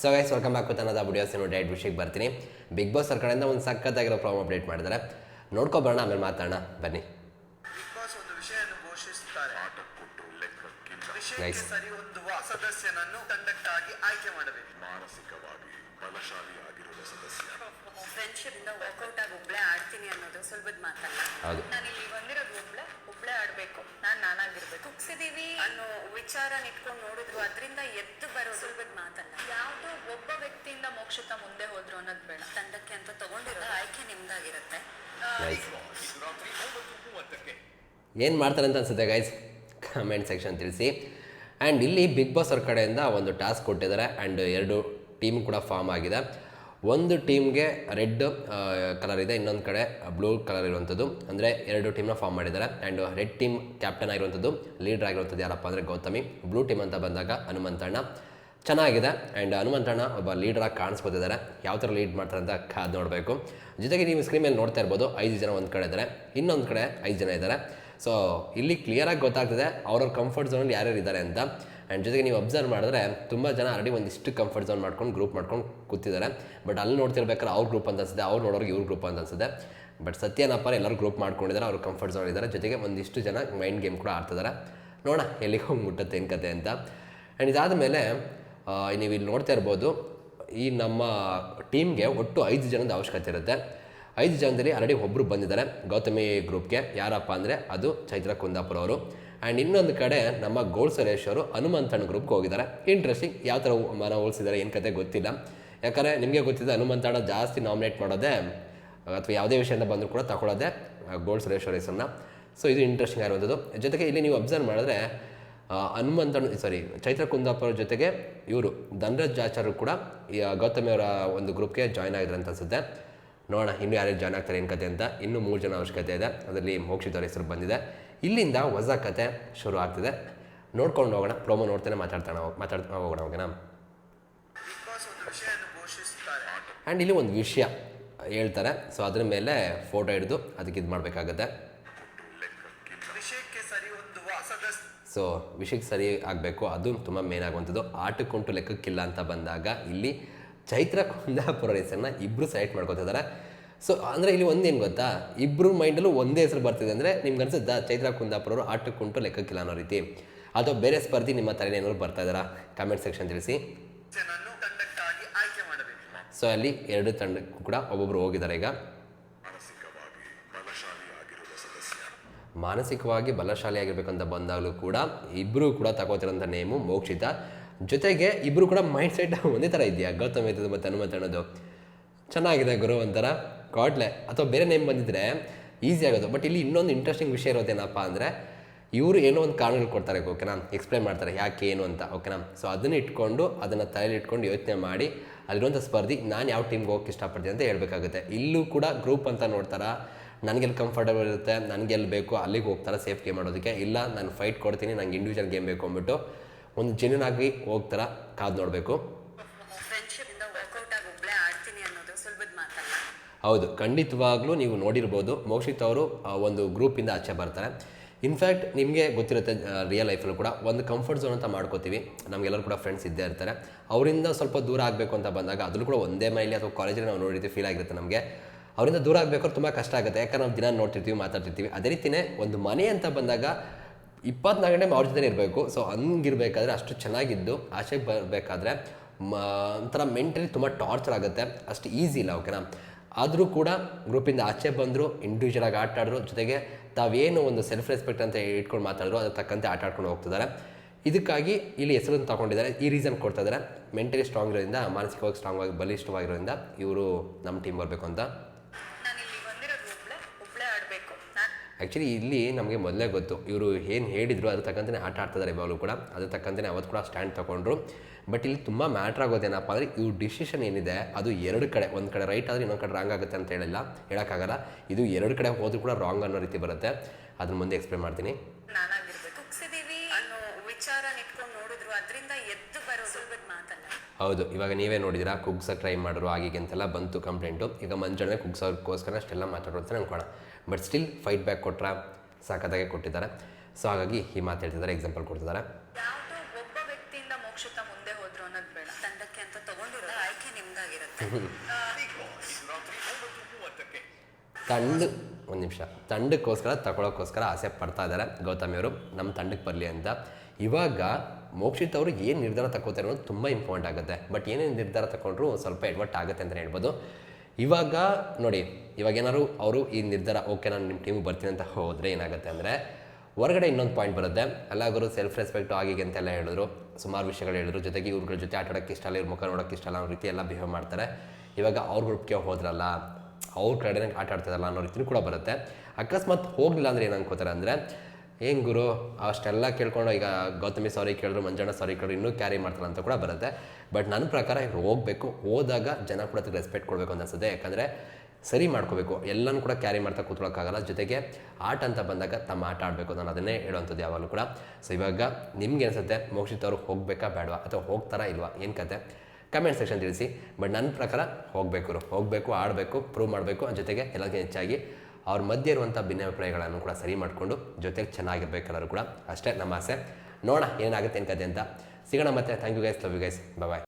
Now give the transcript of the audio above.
So guys welcome back ಅನ್ನೋದು videos ಏನು diet ವಿಷಯಕ್ಕೆ ಬರ್ತೀನಿ ಬಿಗ್ ಬಾಸ್ ಅವ್ರ ಕಡೆಯಿಂದ ಒಂದು ಸಖತ್ತಾಗಿರೋ ಪ್ರಾಬ್ಲಮ್ ಅಪ್ಡೇಟ್ ಮಾಡಿದ್ದಾರೆ. ನೋಡ್ಕೊಬರೋಣ ಆಮೇಲೆ ಮಾತಾಡೋಣ. ಬನ್ನಿ. ಬಿಗ್ ಬಾಸ್ ಒಂದು ವಿಷಯಕ್ಕೆ Nice. ಸರಿ ಹೊಂದುವ ಸದಸ್ಯನನ್ನು ತಂಡಕ್ಕಾಗಿ ಆಯ್ಕೆ ಮಾಡಬೇಕು. ಮಾನಸಿಕವಾಗಿ ಬಲಶಾಲಿಯಾಗಿರುವ ಸದಸ್ಯ. ಫ್ರೆಂಡ್ಶಿಪ್ ಇಂದ ವರ್ಕೌಟ್ ಆಗಿ ಒಬ್ಳೆ ಆಡ್ತೀನಿ ಅನ್ನೋದು ಸುಲಭದ ಮಾತಲ್ಲ ಹೌದು. ನಾನು ಇಲ್ಲಿ ಬಂದಿರೋದು ಒಬ್ಳೆ ಒಬ್ಳೆ ಆಡ್ಬೇಕು. ನಾನ್ ನಾನಾಗಿರ್ಬೇಕು. ಕುಗ್ಸಿದೀವಿ ಅನ್ನೋ ವಿಚಾರ ಇಟ್ಕೊಂಡು ನೋಡಿದ್ರು ಅದರಿಂದ ಎದ್ದು ಬರೋ ಸುಲಭದ ಮಾತಲ್ಲ. ಯಾವುದೋ ಒಬ್ಬ ವ್ಯಕ್ತಿಯಿಂದ ಮೋಕ್ಷತ ಮುಂದೆ ಹೋದ್ರು ಅನ್ನೋದು ಬೇಡ. ತಂಡಕ್ಕೆ ಅಂತ ತಗೊಂಡಿರೋ ಆಯ್ಕೆ ನಿಮ್ದಾಗಿರುತ್ತೆ. ಏನ್ ಏನು ಮಾಡ್ತಾರೆ ಅಂತ ಅನ್ಸುತ್ತೆ ಗೈಸ್ ಕಮೆಂಟ್ ಸೆಕ್ಷನ್ ತಿಳಿಸಿ. ಆ್ಯಂಡ್ ಇಲ್ಲಿ ಬಿಗ್ ಬಾಸ್ ಅವ್ರ ಕಡೆಯಿಂದ ಒಂದು ಟಾಸ್ಕ್ ಕೊಟ್ಟಿದ್ದಾರೆ. ಆ್ಯಂಡ್ ಎರಡು ಟೀಮ್ ಕೂಡ ಫಾರ್ಮ್ ಆಗಿದೆ. ಒಂದು ಟೀಮ್ಗೆ ರೆಡ್ ಕಲರ್ ಇದೆ, ಇನ್ನೊಂದು ಕಡೆ ಬ್ಲೂ ಕಲರ್ ಇರುವಂಥದ್ದು ಅಂದರೆ ಎರಡು ಟೀಮ್ನ ಫಾರ್ಮ್ ಮಾಡಿದ್ದಾರೆ. ಆ್ಯಂಡ್ ರೆಡ್ ಟೀಮ್ ಕ್ಯಾಪ್ಟನ್ ಆಗಿರುವಂಥದ್ದು ಲೀಡರ್ ಆಗಿರುವಂಥದ್ದು ಯಾರಪ್ಪ ಅಂದರೆ ಗೌತಮಿ. ಬ್ಲೂ ಟೀಮ್ ಅಂತ ಬಂದಾಗ ಹನುಮಂತಣ್ಣ ಚೆನ್ನಾಗಿದೆ. ಆ್ಯಂಡ್ ಹನುಮಂತಣ್ಣ ಒಬ್ಬ ಲೀಡರಾಗಿ ಕಾಣಿಸ್ಕೊತಿದ್ದಾರೆ. ಯಾವ ಥರ ಲೀಡ್ ಮಾಡ್ತಾರೆ ಅಂತ ಕಾದು ನೋಡಬೇಕು. ಜೊತೆಗೆ ನೀವು ಸ್ಕ್ರೀನ್ ಮೇಲೆ ನೋಡ್ತಾ ಇರ್ಬೋದು, ಐದು ಜನ ಒಂದು ಕಡೆ ಇದ್ದಾರೆ. ಇನ್ನೊಂದು ಕಡೆ ಐದು ಜನ ಇದ್ದಾರೆ. ಸೊ ಇಲ್ಲಿ ಕ್ಲಿಯರಾಗಿ ಗೊತ್ತಾಗ್ತದೆ, ಅವ್ರವ್ರ ಕಂಫರ್ಟ್ ಝೋನಲ್ಲಿ ಯಾರ್ಯಾರು ಇದ್ದಾರೆ ಅಂತ. ಆ್ಯಂಡ್ ಜೊತೆಗೆ ನೀವು ಅಬ್ಸರ್ವ್ ಮಾಡಿದ್ರೆ ತುಂಬ ಜನ ಆಲ್ರೆಡಿ ಒಂದಿಷ್ಟು ಕಂಫರ್ಟ್ ಝೋನ್ ಮಾಡ್ಕೊಂಡು ಗ್ರೂಪ್ ಮಾಡ್ಕೊಂಡು ಕೂತಿದ್ದಾರೆ. ಬಟ್ ಅಲ್ಲಿ ನೋಡ್ತಿರ್ಬೇಕಾದ್ರೆ ಅವ್ರ ಗ್ರೂಪ್ ಅಂತ ಅನ್ಸುತ್ತೆ, ಅವ್ರು ನೋಡೋರಿಗೆ ಇವ್ರ ಗ್ರೂಪ್ ಅಂತ ಅನ್ಸುತ್ತೆ. ಬಟ್ ಸತ್ಯನಪ್ಪ ಎಲ್ಲರೂ ಗ್ರೂಪ್ ಮಾಡ್ಕೊಂಡಿದ್ದಾರೆ, ಅವ್ರು ಕಂಫರ್ಟ್ ಝೋನ್ ಇದ್ದಾರೆ. ಜೊತೆಗೆ ಒಂದಿಷ್ಟು ಜನ ಮೈಂಡ್ ಗೇಮ್ ಕೂಡ ಆಡ್ತಿದ್ದಾರೆ. ನೋಡೋಣ ಎಲ್ಲಿಗೆ ಹೋಗಿ ಮುಟ್ಟುತ್ತೆ ಏನು ಕತೆ ಅಂತ. ಆ್ಯಂಡ್ ಇದಾದ ಮೇಲೆ ನೀವು ಇಲ್ಲಿ ನೋಡ್ತಾ ಇರ್ಬೋದು, ಈ ನಮ್ಮ ಟೀಮ್ಗೆ ಒಟ್ಟು ಐದು ಜನದ ಅವಶ್ಯಕತೆ ಇರುತ್ತೆ. ಐದು ಜನದಲ್ಲಿ ಆಲ್ರೆಡಿ ಒಬ್ಬರು ಬಂದಿದ್ದಾರೆ, ಗೌತಮಿ ಗ್ರೂಪ್ಗೆ ಯಾರಪ್ಪ ಅಂದರೆ ಅದು ಚೈತ್ರ ಕುಂದಾಪುರ ಅವರು. ಆ್ಯಂಡ್ ಇನ್ನೊಂದು ಕಡೆ ನಮ್ಮ ಗೋಲ್ ಸುರೇಶ್ ಅವರು ಹನುಮಂತಣ್ಣ ಗ್ರೂಪ್ಗೆ ಹೋಗಿದ್ದಾರೆ. ಇಂಟ್ರೆಸ್ಟಿಂಗ್ ಯಾವ ಥರ ಮನ ಹೋಲಿಸಿದ್ದಾರೆ ಏನು ಕತೆ ಗೊತ್ತಿಲ್ಲ. ಯಾಕಂದರೆ ನಿಮಗೆ ಗೊತ್ತಿದೆ ಹನುಮಂತಣ್ಣ ಜಾಸ್ತಿ ನಾಮಿನೇಟ್ ಮಾಡೋದೇ, ಅಥವಾ ಯಾವುದೇ ವಿಷಯದಿಂದ ಬಂದರೂ ಕೂಡ ತಗೊಳ್ಳೋದೆ ಗೋಲ್ಡ್ ಸುರೇಶ್ ಅವರ ಹೆಸರನ್ನ. ಸೊ ಇದು ಇಂಟ್ರೆಸ್ಟಿಂಗ್ ಆಗಿರುವಂಥದ್ದು ಜೊತೆಗೆ ಇಲ್ಲಿ ನೀವು ಅಬ್ಸರ್ವ್ ಮಾಡಿದ್ರೆ ಹನುಮಂತಣ್ಣ ಸಾರಿ ಚೈತ್ರ ಕುಂದಾಪುರ ಜೊತೆಗೆ ಇವರು ಧನರಾಜ್ ಆಚಾರ್ಯರು ಕೂಡ ಈ ಗೌತಮಿ ಅವರ ಒಂದು ಗ್ರೂಪ್ಗೆ ಜಾಯ್ನ್ ಆಗಿದ್ರು ಅಂತ ಅನ್ಸುತ್ತೆ. ನೋಡೋಣ, ಇನ್ನೂ ಯಾರ್ಯಾರು ಜಾಯ್ನ್ ಆಗ್ತಾರೆ, ಏನು ಕತೆ ಅಂತ. ಇನ್ನೂ ಮೂರು ಜನ ಅವಶ್ಯಕತೆ ಇದೆ. ಅದರಲ್ಲಿ ಮೋಕ್ಷಿತ್ ಅವರ ಹೆಸರು ಬಂದಿದೆ. ಇಲ್ಲಿಂದ ಹೊಸ ಕತೆ ಶುರು ಆಗ್ತಿದೆ. ನೋಡ್ಕೊಂಡು ಹೋಗೋಣ ಪ್ರೋಮೋ ನೋಡ್ತಾನೆ ಮಾತಾಡ್ತಾ ಮಾತಾಡ್ತಾ ಹೋಗೋಣ ಓಕೆನಾ? ಆ್ಯಂಡ್ ಇಲ್ಲಿ ಒಂದು ವಿಷಯ ಹೇಳ್ತಾರೆ. ಸೊ ಅದ್ರ ಮೇಲೆ ಫೋಟೋ ಹಿಡಿದು ಅದಕ್ಕೆ ಇದು ಮಾಡಬೇಕಾಗತ್ತೆ. ಸೊ ವಿಷಯಕ್ಕೆ ಸರಿ ಆಗಬೇಕು. ಅದು ತುಂಬ ಮೇನ್ ಆಗುವಂಥದ್ದು. ಆಟಕ್ಕುಂಟು ಲೆಕ್ಕಕ್ಕಿಲ್ಲ ಅಂತ ಬಂದಾಗ ಇಲ್ಲಿ ಚೈತ್ರ ಕುಂದಾಪುರ ಹೆಸರನ್ನ ಇಬ್ಬರು ಸೆಲೆಕ್ಟ್ ಮಾಡ್ಕೊತಿದ್ದಾರೆ. ಸೊ ಅಂದರೆ ಇಲ್ಲಿ ಒಂದೇನು ಗೊತ್ತಾ? ಇಬ್ಬರು ಮೈಂಡಲ್ಲೂ ಒಂದೇ ಹೆಸರು ಬರ್ತಿದೆ ಅಂದರೆ ನಿಮ್ಗೆ ಅನ್ಸುತ್ತಾ ಚೈತ್ರ ಕುಂದಾಪುರ ಅವರು ಆಟಕ್ಕುಂಟು ಲೆಕ್ಕಕ್ಕಿಲ್ಲ ಅನ್ನೋ ರೀತಿ. ಅಥವಾ ಬೇರೆ ಸ್ಪರ್ಧಿ ನಿಮ್ಮ ತಲೆ ಏನಾದ್ರು ಬರ್ತಾ ಇದ್ದಾರಾ ಕಮೆಂಟ್ ಸೆಕ್ಷನ್ ತಿಳಿಸಿ. ಸೊ ಅಲ್ಲಿ ಎರಡು ತಂಡಕ್ಕೂ ಕೂಡ ಒಬ್ಬೊಬ್ಬರು ಹೋಗಿದ್ದಾರೆ ಈಗ. ಮಾನಸಿಕವಾಗಿ ಬಲಶಾಲಿಯಾಗಿರ್ಬೇಕಂತ ಬಂದಾಗಲೂ ಕೂಡ ಇಬ್ಬರು ಕೂಡ ತಗೋತಿರೋಂಥ ನೇಮು ಮೋಕ್ಷಿತ. ಜೊತೆಗೆ ಇಬ್ಬರು ಕೂಡ ಮೈಂಡ್ ಸೆಟ್ ಒಂದೇ ಥರ ಇದೆಯಾ? ಗೌತಮ್ ಇರ್ತದೆ ಮತ್ತು ಹನುಮಂತ ಅನ್ನೋದು ಚೆನ್ನಾಗಿದೆ ಗುರು ಒಂಥರ. ಕಾಟ್ಲೆ ಅಥವಾ ಬೇರೆ ನೇಮ್ ಬಂದಿದ್ರೆ ಈಸಿ ಆಗೋದು. ಬಟ್ ಇಲ್ಲಿ ಇನ್ನೊಂದು ಇಂಟ್ರೆಸ್ಟಿಂಗ್ ವಿಷಯ ಇರೋದೇನಪ್ಪ ಅಂದರೆ, ಇವರು ಏನೋ ಒಂದು ಕಾರಣಗಳು ಕೊಡ್ತಾರೆ ಓಕೆನಾ ಎಕ್ಸ್ಪ್ಲೈನ್ ಮಾಡ್ತಾರೆ, ಯಾಕೆ, ಏನು ಅಂತ ಓಕೆನಾ ಸೊ ಅದನ್ನು ಇಟ್ಕೊಂಡು, ಅದನ್ನು ತಲೆಯಲ್ಲಿ ಇಟ್ಕೊಂಡು ಯೋಚನೆ ಮಾಡಿ ಅಲ್ಲಿರುವಂಥ ಸ್ಪರ್ಧಿ, ನಾನು ಯಾವ ಟೀಮ್ಗೆ ಹೋಗಕ್ಕೆ ಇಷ್ಟಪಡ್ತೀನಿ ಅಂತ ಹೇಳಬೇಕಾಗುತ್ತೆ. ಇಲ್ಲೂ ಕೂಡ ಗ್ರೂಪ್ ಅಂತ ನೋಡ್ತಾರ? ನನಗೆಲ್ಲಿ ಕಂಫರ್ಟಬಲ್ ಇರುತ್ತೆ ನನಗೆಲ್ಲಿ ಬೇಕು ಅಲ್ಲಿಗೆ ಹೋಗ್ತಾರೆ ಸೇಫ್ ಗೇಮ್ ಮಾಡೋದಕ್ಕೆ. ಇಲ್ಲ, ನಾನು ಫೈಟ್ ಕೊಡ್ತೀನಿ, ನಂಗೆ ಇಂಡಿವಿಜುವಲ್ ಗೇಮ್ ಬೇಕು ಅಂದ್ಬಿಟ್ಟು ಒಂದು ಜೆನ್ಯೂನ್ ಹೋಗ್ತಾರೆ, ಕಾದು ನೋಡಬೇಕು. ಫ್ರೆಂಡ್ಶಿಪ್ ಒಬ್ಳೆ ಆಡ್ತೀನಿ ಅನ್ನೋದು, ಸುಲಭದ ಮಾತಲ್ಲ. ಹೌದು, ಖಂಡಿತವಾಗ್ಲೂ ನೀವು ನೋಡಿರ್ಬೋದು. ಮೋಕ್ಷಿತ್ ಅವರು ಒಂದು ಗ್ರೂಪಿಂದ ಆಚೆ ಬರ್ತಾರೆ. ಇನ್ಫ್ಯಾಕ್ಟ್ ನಿಮಗೆ ಗೊತ್ತಿರುತ್ತೆ ರಿಯಲ್ ಲೈಫಲ್ಲೂ ಕೂಡ ಒಂದು ಕಂಫರ್ಟ್ ಝೋನ್ ಅಂತ ಮಾಡ್ಕೋತೀವಿ. ನಮಗೆಲ್ಲರೂ ಕೂಡ ಫ್ರೆಂಡ್ಸ್ ಇದ್ದೇ ಇರ್ತಾರೆ. ಅವರಿಂದ ಸ್ವಲ್ಪ ದೂರ ಆಗಬೇಕು ಅಂತ ಬಂದಾಗ ಅದ್ರೂ ಕೂಡ ಒಂದೇ ಮೈಲಿ ಅಥವಾ ಕಾಲೇಜಲ್ಲಿ ನಾವು ನೋಡಿರ್ತೀವಿ ಫೀಲ್ ಆಗಿರುತ್ತೆ ನಮಗೆ. ಅವರಿಂದ ದೂರ ಆಗಬೇಕಾದ್ರೆ ತುಂಬ ಕಷ್ಟ ಆಗುತ್ತೆ. ಯಾಕಂದ್ರೆ ನಾವು ದಿನ ನೋಡ್ತಿರ್ತೀವಿ, ಮಾತಾಡ್ತಿರ್ತೀವಿ. ಅದೇ ರೀತಿಯೇ ಒಂದು ಮನೆ ಅಂತ ಬಂದಾಗ ಇಪ್ಪತ್ನಾಲ್ಕು ಗಂಟೆ ಅವ್ರ ಜೊತೆ ಇರಬೇಕು. ಸೊ ಹಂಗಿರ್ಬೇಕಾದ್ರೆ ಅಷ್ಟು ಚೆನ್ನಾಗಿದ್ದು, ಆಚೆಗೆ ಬರಬೇಕಾದ್ರೆ ಒಂಥರ ಮೆಂಟಲಿ ತುಂಬ ಟಾರ್ಚರ್ ಆಗುತ್ತೆ. ಅಷ್ಟು ಈಸಿ ಇಲ್ಲ ಓಕೆನಾ ಆದರೂ ಕೂಡ ಗ್ರೂಪಿಂದ ಆಚೆ ಬಂದರು ಇಂಡಿವಿಜುವಲ್ ಆಗಿ ಆಟ ಆಡಿದ್ರು. ಜೊತೆಗೆ ತಾವೇನು ಒಂದು ಸೆಲ್ಫ್ ರೆಸ್ಪೆಕ್ಟ್ ಅಂತ ಇಟ್ಕೊಂಡು ಮಾತಾಡಿದ್ರು, ಅದಕ್ಕೆ ತಕ್ಕಂತೆ ಆಟ ಆಡ್ಕೊಂಡು ಹೋಗ್ತಿದ್ದಾರೆ. ಇದಕ್ಕಾಗಿ ಇಲ್ಲಿ ಹೆಸರನ್ನು ತಗೊಂಡಿದ್ದಾರೆ. ಈ ರೀಸನ್ ಕೊಡ್ತಾ ಇದ್ದಾರೆ. ಮೆಂಟಲಿ ಸ್ಟ್ರಾಂಗ್ ಇರೋದ್ರಿಂದ, ಮಾನಸಿಕವಾಗಿ ಸ್ಟ್ರಾಂಗ್ ಆಗಿ ಬಲಿಷ್ಠವಾಗಿರೋದ್ರಿಂದ ಇವರು ನಮ್ಮ ಟೀಮ್ ಬರಬೇಕು ಅಂತ ಆ್ಯಕ್ಚುಲಿ ಇಲ್ಲಿ ನಮಗೆ ಮೊದಲೇ ಗೊತ್ತು. ಇವರು ಏನು ಹೇಳಿದ್ರು ಅದ್ರ ತಕ್ಕಂತೆ ಆಟ ಆಡ್ತಿದ್ದಾರೆ ಇವಾಗಲೂ ಕೂಡ. ಅದ್ರ ತಕ್ಕಂತೆ ಅವತ್ತು ಕೂಡ ಸ್ಟ್ಯಾಂಡ್ ತೊಗೊಂಡ್ರು. ಬಟ್ ಇಲ್ಲಿ ತುಂಬ ಮ್ಯಾಟ್ರ್ ಆಗೋದೇನಪ್ಪ ಅಂದರೆ, ಇವ್ರ ಡಿಸಿಷನ್ ಏನಿದೆ, ಅದು ಎರಡು ಕಡೆ, ಒಂದು ಕಡೆ ರೈಟ್ ಆದರೆ ಇನ್ನೊಂದು ಕಡೆ ರಾಂಗ್ ಆಗುತ್ತೆ ಅಂತ ಹೇಳಿಲ್ಲ. ಹೇಳೋಕ್ಕಾಗಲ್ಲ. ಇದು ಎರಡು ಕಡೆ ಹೋದ್ರೂ ಕೂಡ ರಾಂಗ್ ಅನ್ನೋ ರೀತಿ ಬರುತ್ತೆ. ಅದನ್ನ ಮುಂದೆ ಎಕ್ಸ್ಪ್ಲೇನ್ ಮಾಡ್ತೀನಿ. ಇಟ್ಕೊಂಡು ನೋಡಿದ್ರು ಅದರಿಂದ ಎದ್ದು ಬರೋ ಸುಲಭದ ಮಾತಲ್ಲ. ಹೌದು ಇವಾಗ ನೀವೇ ನೋಡಿದಿರಾ ಕುಗ್ಸಕ್ಕೆ ಟ್ರೈ ಮಾಡಿದ್ರು ಆಗಿಗೆ ಅಂತೆಲ್ಲ ಬಂತು ಕಂಪ್ಲೇಂಟು ಈಗ ಮಂಜಣ್ಣೆ ಕುಗ್ಸೋಕ್ಕೋಸ್ಕರ ಅಷ್ಟೆಲ್ಲ ಮಾತಾಡೋದು ಅಂತ ಅನ್ಕೋಣ ಬಟ್ ಸ್ಟಿಲ್ ಫೈಟ್ ಬ್ಯಾಕ್ ಕೊಟ್ರ ಸಾಕದಾಗೆ ಕೊಟ್ಟಿದ್ದಾರೆ. ಸೊ ಹಾಗಾಗಿ ಈ ಮಾತು ಹೇಳ್ತಿದ್ದಾರೆ ಎಕ್ಸಾಂಪಲ್ ಕೊಡ್ತಿದ್ದಾರೆ. ಯಾವ್ದೋ ಒಬ್ಬ ವ್ಯಕ್ತಿಯಿಂದ ಮೋಕ್ಷಿತ ಮುಂದೆ ಹೋದ್ರು ಅನ್ನೋದು ಬೇಡ. ತಂಡಕ್ಕೆ ಅಂತ ತಗೊಂಡಿರೋ ತಂಡ ಒಂದು ನಿಮಿಷ. ತಂಡಕ್ಕೋಸ್ಕರ ತಗೊಳ್ಳೋಕ್ಕೋಸ್ಕರ ಆಸೆ ಪಡ್ತಾ ಇದ್ದಾರೆ ಗೌತಮಿ ಅವರು. ನಮ್ಮ ತಂಡಕ್ಕೆ ಬರಲಿ ಅಂತ. ಇವಾಗ ಮೋಕ್ಷಿತ್ ಅವರು ಏನು ನಿರ್ಧಾರ ತಗೋತಾರೆ ಅನ್ನೋದು ತುಂಬ ಇಂಪಾರ್ಟೆಂಟ್ ಆಗುತ್ತೆ. ಬಟ್ ಏನೇನು ನಿರ್ಧಾರ ತಗೊಂಡ್ರು ಸ್ವಲ್ಪ ಎಡ್ವರ್ಟ್ ಆಗುತ್ತೆ ಅಂತಲೇ ಹೇಳ್ಬೋದು. ಇವಾಗ ನೋಡಿ, ಇವಾಗ ಏನಾದ್ರು ಅವರು ಈ ನಿರ್ಧಾರ ಓಕೆ ನಾನು ನಿಮ್ಮ ಟೀಮಿಗೆ ಬರ್ತೀನಿ ಅಂತ ಹೋದರೆ ಏನಾಗುತ್ತೆ ಅಂದರೆ, ಹೊರಗಡೆ ಇನ್ನೊಂದು ಪಾಯಿಂಟ್ ಬರುತ್ತೆ. ಎಲ್ಲಾಗರು ಸೆಲ್ಫ್ ರೆಸ್ಪೆಕ್ಟ್ ಆಗಿದೆ ಅಂತೆಲ್ಲ ಹೇಳಿದ್ರು. ಸುಮಾರು ವಿಷಯಗಳು ಹೇಳಿದ್ರು. ಜೊತೆಗೆ ಇವ್ರಗಳ ಜೊತೆ ಆಟ ಇಷ್ಟ ಅಲ್ಲ ಇವ್ರ ಮುಖ ನೋಡೋಕ್ಕೆ ಇಷ್ಟ ಅಲ್ಲ ಅನ್ನೋ ರೀತಿ ಎಲ್ಲ ಬಿಹೇವ್ ಮಾಡ್ತಾರೆ. ಇವಾಗ ಅವ್ರ ಗ್ರೂಪ್ಗೆ ಹೋದ್ರಲ್ಲ ಅವ್ರ ಕಡೆನೇ ಆಟ ಆಡ್ತಿದ್ದಲ್ಲ ಅನ್ನೋ ರೀತಿನೂ ಕೂಡ ಬರುತ್ತೆ. ಅಕಸ್ಮಾತ್ ಹೋಗಲಿಲ್ಲ ಅಂದರೆ ಏನು ಅನ್ಕೋತಾರೆ ಅಂದರೆ, ಏನು ಗುರು, ಅಷ್ಟೆಲ್ಲ ಕೇಳ್ಕೊಂಡು ಈಗ ಗೌತಮಿ ಸಾರಿ ಕೇಳಿದ್ರು, ಮಂಜಣ್ಣ ಸಾರಿ ಕೇಳಿದ್ರು, ಇನ್ನೂ ಕ್ಯಾರಿ ಮಾಡ್ತಾರೆ ಅಂತ ಕೂಡ ಬರುತ್ತೆ. ಬಟ್ ನನ್ನ ಪ್ರಕಾರ ಇವ್ರು ಹೋಗಬೇಕು, ಹೋದಾಗ ಜನ ಕೂಡ ರೆಸ್ಪೆಕ್ಟ್ ಕೊಡಬೇಕು ಅಂತ ಅನ್ಸುತ್ತೆ. ಯಾಕಂದರೆ ಸರಿ ಮಾಡ್ಕೋಬೇಕು, ಎಲ್ಲನೂ ಕೂಡ ಕ್ಯಾರಿ ಮಾಡ್ತಾ ಕೂತ್ಕೊಳ್ಳೋಕ್ಕಾಗಲ್ಲ ಜೊತೆಗೆ ಆಟ ಅಂತ ಬಂದಾಗ ತಮ್ಮ ಆಟ ಆಡಬೇಕು ನಾನು ಅದನ್ನೇ ಹೇಳುವಂಥದ್ದು ಯಾವಾಗಲೂ ಕೂಡ. ಸೊ ಇವಾಗ ನಿಮ್ಗೆ ಅನಿಸುತ್ತೆ ಮೋಕ್ಷಿತ್ ಅವರು ಹೋಗಬೇಕಾ ಬೇಡವಾ? ಅಥವಾ ಹೋಗ್ತಾರಾ ಇಲ್ವಾ? ಏನು ಕತೆ? ಕಮೆಂಟ್ ಸೆಕ್ಷನ್ ತಿಳಿಸಿ ಬಟ್ ನನ್ನ ಪ್ರಕಾರ ಹೋಗಬೇಕು ಹೋಗಬೇಕು, ಆಡಬೇಕು ಪ್ರೂವ್ ಮಾಡಬೇಕು ಜೊತೆಗೆ ಎಲ್ಲದಕ್ಕಿಂತ ಹೆಚ್ಚಾಗಿ ಅವ್ರ ಮಧ್ಯೆ ಇರುವಂಥ ಭಿನ್ನಾಭಿಪ್ರಾಯಗಳನ್ನು ಕೂಡ ಸರಿ ಮಾಡಿಕೊಂಡು ಜೊತೆಗೆ ಚೆನ್ನಾಗಿರ್ಬೇಕು ಎಲ್ಲರೂ ಕೂಡ. ಅಷ್ಟೇ ನಮ್ಮ ಆಸೆ. ನೋಡೋಣ ಏನಾಗುತ್ತೆ ಏನು ಕತೆ ಅಂತ. ಸಿಗೋಣ ಮತ್ತೆ. Thank you guys love you guys bye